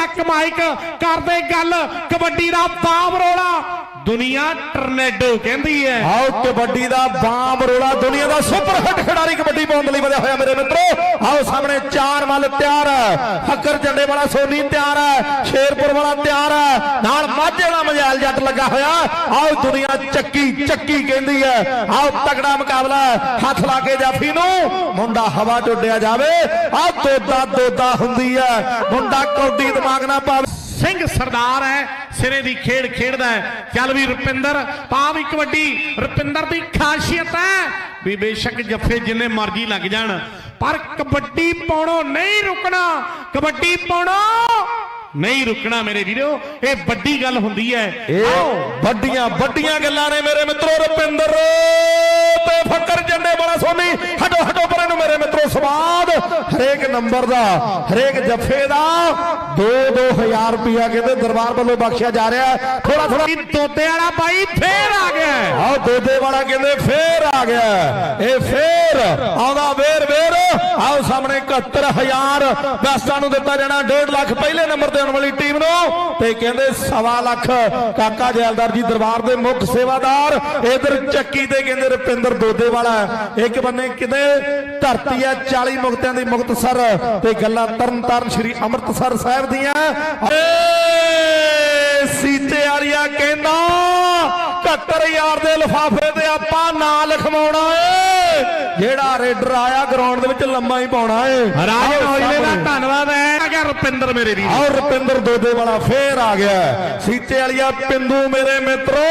ਚੱਕ ਮਾਈਕ ਕਰਦੇ ਗੱਲ। ਕਬੱਡੀ ਦਾ ਬਾਮ ਰੋਲਾ ਦੁਨੀਆ ਟਰਨੇਡੋ ਕਹਿੰਦੀ ਹੈ। ਆਓ ਕਬੱਡੀ ਦਾ ਬਾਮ ਰੋਲਾ, ਦੁਨੀਆ ਦਾ ਸੁਪਰ ਹਿੱਟ ਖਿਡਾਰੀ ਕਬੱਡੀ ਪਾਉਣ ਲਈ ਵਧਿਆ ਹੋਇਆ ਮੇਰੇ ਮਿੱਤਰੋ। ਆਓ ਸਾਹਮਣੇ ਚਾਰ ਮੱਲ ਤਿਆਰ। ਹੈ ਫੱਕਰ ਝੰਡੇ ਵਾਲਾ ਸੋਨੀ ਤਿਆਰ ਹੈ, ਸ਼ੇਰਪੁਰ ਵਾਲਾ ਤਿਆਰ ਹੈ, ਨਾਲ ਮਾਝੇ ਦਾ ਮਜਾਲ ਜੱਟ ਲੱਗਾ ਹੋਇਆ। ਆਓ ਦੁਨੀਆ ਚੱਕੀ ਚੱਕੀ ਕਹਿੰਦੀ ਹੈ। ਆਓ ਤਗੜਾ ਮੁਕਾਬਲਾ, ਹੱਥ ਲਾ ਕੇ ਜਾਫੀ ਨੂੰ, ਮੁੰਡਾ ਹਵਾ ਚ ਜਾਵੇ। ਆਹ ਦੋਦਾ ਤੋਦਾ ਹੁੰਦੀ ਹੈ। ਮੁੰਡਾ ਕੌਡੀ ਦਿਮਾਗ ਨਾ ਪਾਵੇ। ਸਿੰਘ ਸਰਦਾਰ ਹੈ ਸਿਰੇ ਦੀ ਖੇਡ ਖੇਡਦਾ ਹੈ। ਚੱਲ ਵੀ ਰੁਪਿੰਦਰ ਪਾ ਵੀ ਕਬੱਡੀ ਰੁਪਿੰਦਰ ਦੀ ਖਾਸੀਅਤ ਹੈ। ਵੀ ਬੇਸ਼ੱਕ ਜੱਫੇ ਜਿੰਨੇ ਮਰਜ਼ੀ ਲੱਗ ਜਾਣ ਪਰ ਕਬੱਡੀ ਪਾਉਣੋਂ ਨਹੀਂ ਰੁਕਣਾ ਕਬੱਡੀ ਪਾਉਣੋਂ ਨਹੀਂ ਰੁਕਣਾ ਮੇਰੇ ਵੀਰੋ ਇਹ ਵੱਡੀ ਗੱਲ ਹੁੰਦੀ ਹੈ। ਇਹ ਵੱਡੀਆਂ ਵੱਡੀਆਂ ਗੱਲਾਂ ਨੇ ਮੇਰੇ ਮਿੱਤਰੋ ਰੁਪਿੰਦਰ ਤੇ ਫੱਕਰ ਜੰਡੇ ਵਾਲਾ ਸੋਨੀ ਹਟੋ ਹਟੋ ਪਰੇ ਨੂੰ ਮੇਰੇ ਮਿੱਤਰੋ ਸਵਾਦ ਹਰੇਕ ਨੰਬਰ ਦਾ ਹਰੇਕ ਜੱਫੇ ਦਾ 2-2000 ਰੁਪਇਆ ਕਹਿੰਦੇ ਦਰਬਾਰ ਵੱਲੋਂ ਬਖਸ਼ਿਆ ਜਾ ਰਿਹਾ ਥੋੜਾ ਥੋੜਾ ਤੋਤੇ ਵਾਲਾ ਬਾਈ ਫੇਰ ਆ ਗਿਆ ਹੈ। ਆਓ ਦੋਦੇ ਵਾਲਾ ਕਹਿੰਦੇ ਫੇਰ ਆ ਗਿਆ ਇਹ ਫੇਰ ਆਉਂਦਾ ਵੇਰ ਵੇਰ। ਆਓ ਸਾਹਮਣੇ 71000 ਬੈਸਟਾਂ ਨੂੰ ਦਿੱਤਾ ਜਾਣਾ 1.5 ਲੱਖ ਪਹਿਲੇ ਨੰਬਰ ਤੇ ਆਉਣ ਵਾਲੀ ਟੀਮ ਨੂੰ। ਤੇ ਕਹਿੰਦੇ ਸਵਾ ਲੱਖ। ਕਾਕਾ ਜੈਲਦਾਰ ਜੀ ਦਰਬਾਰ ਦੇ ਮੁੱਖ ਸੇਵਾਦਾਰ, ਇਧਰ ਚੱਕੀ ਤੇ ਕਹਿੰਦੇ ਰੁਪਿੰਦਰ ਦੋਦੇ ਵਾਲਾ ਇੱਕ ਬੰਨੇ ਕਿਤੇ ਧਰਤੀ ਆ 40 ਮੁਕਤਿਆਂ ਦੀ ਮੁਕਤਸਰ ਤੇ ਗੱਲਾਂ ਤਰਨ ਤਾਰਨ ਸ਼੍ਰੀ ਅੰਮ੍ਰਿਤਸਰ ਸਾਹਿਬ ਦੀਆਂ। ਏ ਸੀਤੇ ਆਰੀਆ ਕਹਿੰਦਾ 71000 ਦੇ ਲਿਫਾਫੇ ਤੇ ਆਪਾਂ ਨਾਂ ਲਿਖਵਾਉਣਾ ਏ। ਜਿਹੜਾ ਰੇਡਰ ਆਇਆ ਗਰਾਊਂਡ ਦੇ ਵਿੱਚ ਲੰਮਾ ਹੀ ਪਾਉਣਾ ਏ। ਰਾਜ ਮੌਜਲੇ ਦਾ। ਧੰਨਵਾਦ ਹੈ। ਆ ਗਿਆ ਰੁਪਿੰਦਰ ਮੇਰੇ ਵੀਰ। ਆਓ ਰੁਪਿੰਦਰ ਦੋਦੇ ਵਾਲਾ ਫੇਰ ਆ ਗਿਆ। ਸੀਤੇ ਵਾਲੀਆ ਪਿੰਦੂ ਮੇਰੇ ਮਿੱਤਰੋ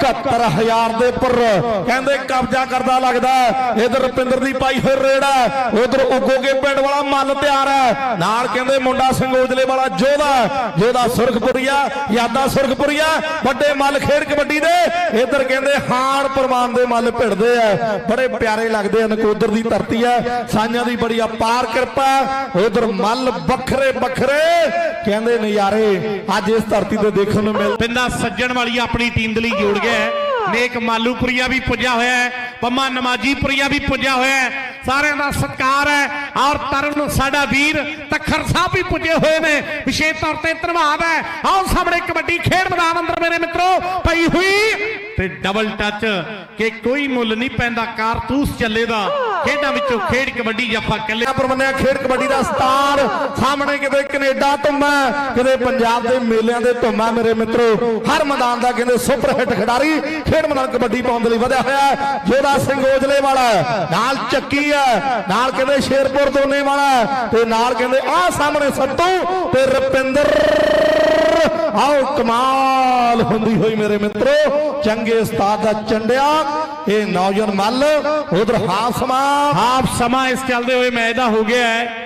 71000 ਦੇ ਉੱਪਰ। ਕਹਿੰਦੇ ਕਬਜ਼ਾ ਕਰਦਾ ਲੱਗਦਾ ਇਧਰ ਰੁਪਿੰਦਰ ਦੀ ਪਾਈ ਹੋਈ ਰੇੜਾ ਉਧਰ ਉਗੋਗੇ ਪਿੰਡ ਵਾਲਾ ਮੱਲ ਤਿਆਰ ਹੈ। ਨਾਲ ਕਹਿੰਦੇ ਮੁੰਡਾ ਸੰਗੋਜਲੇ ਵਾਲਾ ਜੋਧਾ ਜੋਧਾ ਸੁਰਖਪੁਰੀਆ ਯਾਦਾ ਸੁਰਖਪੁਰੀਆ ਵੱਡੇ ਮੱਲ ਖੇਡ ਕਬੱਡੀ ਦੇ। ਇਧਰ ਕਹਿੰਦੇ ਹਾਣ ਪ੍ਰਮਾਨ ਦੇ ਮੱਲ ਭਿੜਦੇ ਆ। ਬੜੇ ਪਿਆਰੇ ਲੱਗਦੇ ਆ ਨਕੋਦਰ ਦੀ ਧਰਤੀ ਆ। ਸਾਂਝਾਂ ਦੀ ਬੜੀ ਅਪਾਰ ਕਿਰਪਾ ਉਧਰ ਮੱਲ ਵੱਖਰੇ ਵੱਖਰੇ। ਕਹਿੰਦੇ ਨਜ਼ਾਰੇ ਅੱਜ ਇਸ ਧਰਤੀ ਤੇ ਦੇਖਣ ਨੂੰ ਮਿਲ ਪਿੰਦਾ ਸੱਜਣ ਵਾਲੀ ਆਪਣੀ ਟੀਮ ਦੇ ਲਈ ਜੋੜ ਗਿਆ ਹੈ। ਨੇਕ ਮਾਲੂਪੁਰੀਆ ਵੀ ਪੁੱਜਾ ਹੋਇਆ ਹੈ। ਪੰਮਾ ਨਮਾਜੀਪੁਰੀਆ ਵੀ ਪੁੱਜਾ ਹੋਇਆ ਹੈ। ਸਾਰਿਆਂ ਦਾ ਸਤਿਕਾਰ ਹੈ। ਔਰ ਤਰਨ ਸਾਡਾ ਵੀਰ ਤਖਰ ਸਾਹਿਬ ਵੀ ਪੁੱਜੇ ਹੋਏ ਨੇ। ਵਿਸ਼ੇਸ਼ ਤੌਰ ਤੇ ਧੰਨਵਾਦ ਹੈ। ਆਓ ਸਾਹਮਣੇ ਕਬੱਡੀ ਖੇਡ ਮੈਦਾਨ ਅੰਦਰ ਮੇਰੇ ਮਿੱਤਰੋ, ਪਈ ਹੋਈ ਤੇ ਡਬਲ ਟੱਚ ਕਿ ਕੋਈ ਮੁੱਲ ਨਹੀਂ ਪੈਂਦਾ ਕਾਰਤੂਸ ਚੱਲੇ ਦਾ ਖੇਡਾਂ ਵਿੱਚੋਂ ਖੇਡ ਕਬੱਡੀ ਜੱਫਾ ਕੱਲੇ ਪਰ ਮੰਨਿਆ ਖੇਡ ਕਬੱਡੀ ਦਾ ਸਟਾਰ ਸਾਹਮਣੇ ਕਿਤੇ ਕੈਨੇਡਾ ਧੁੰਮਾ ਕਿਤੇ ਪੰਜਾਬ ਦੇ ਮੇਲਿਆਂ ਦੇ ਧੁੰਮਾ ਮੇਰੇ ਮਿੱਤਰੋ। ਹਰ ਮੈਦਾਨ ਦਾ ਕਹਿੰਦੇ ਸੁਪਰ ਹਿੱਟ ਖਿਡਾਰੀ ਖੇਡ ਮੈਦਾਨ ਕਬੱਡੀ ਪਾਉਣ ਦੇ ਲਈ ਵਧਿਆ ਹੋਇਆ ਜੋਦਾ ਸਿੰਘ ਓਜਲੇ ਵਾਲਾ ਨਾਲ ਚੱਕੀ ਹੈ, ਨਾਲ ਕਹਿੰਦੇ ਸ਼ੇਰਪੁਰ ਦੋਨੇ ਵਾਲਾ ਤੇ ਨਾਲ ਕਹਿੰਦੇ ਆਹ ਸਾਹਮਣੇ ਸੱਤੂ ਤੇ ਰਪਿੰਦਰ ਆਓ ਕਮਾਲ ਹੁੰਦੀ ਹੋਈ ਮੇਰੇ ਮਿੱਤਰੋ, ਚੰਗੇ ਉਸਤਾਦ ਦਾ ਚੰਡਿਆ, ਇਹ ਨੌਜਵਾਨ ਮੱਲ, ਉਧਰ ਹਾਫ ਸਮਾਂ। ਹਾਫ ਸਮਾਂ ਇਸ ਚੱਲਦੇ ਹੋਏ ਮੈਚ ਦਾ ਹੋ ਗਿਆ ਹੈ।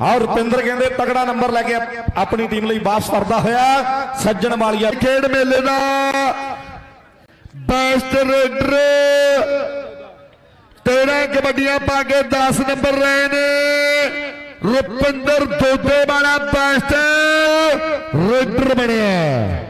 ਔਰ ਰੁਪਿੰਦਰ ਕਹਿੰਦੇ ਤਗੜਾ ਨੰਬਰ ਲੈ ਕੇ ਆਪਣੀ ਟੀਮ ਲਈ ਵਾਪਸ ਕਰਦਾ ਹੋਇਆ। ਸੱਜਣ ਵਾਲੀਆ ਖੇਡ ਮੇਲੇ ਦਾ। Best raider. ਤੇਰਾ ਕਬੱਡੀਆਂ ਪਾ ਕੇ 10 ਨੰਬਰ ਰਹੇ ਨੇ। ਰੁਪਿੰਦਰ ਦੋਦੇ ਵਾਲਾ ਬੈਸਟ ਰੇਡਰ ਬਣਿਆ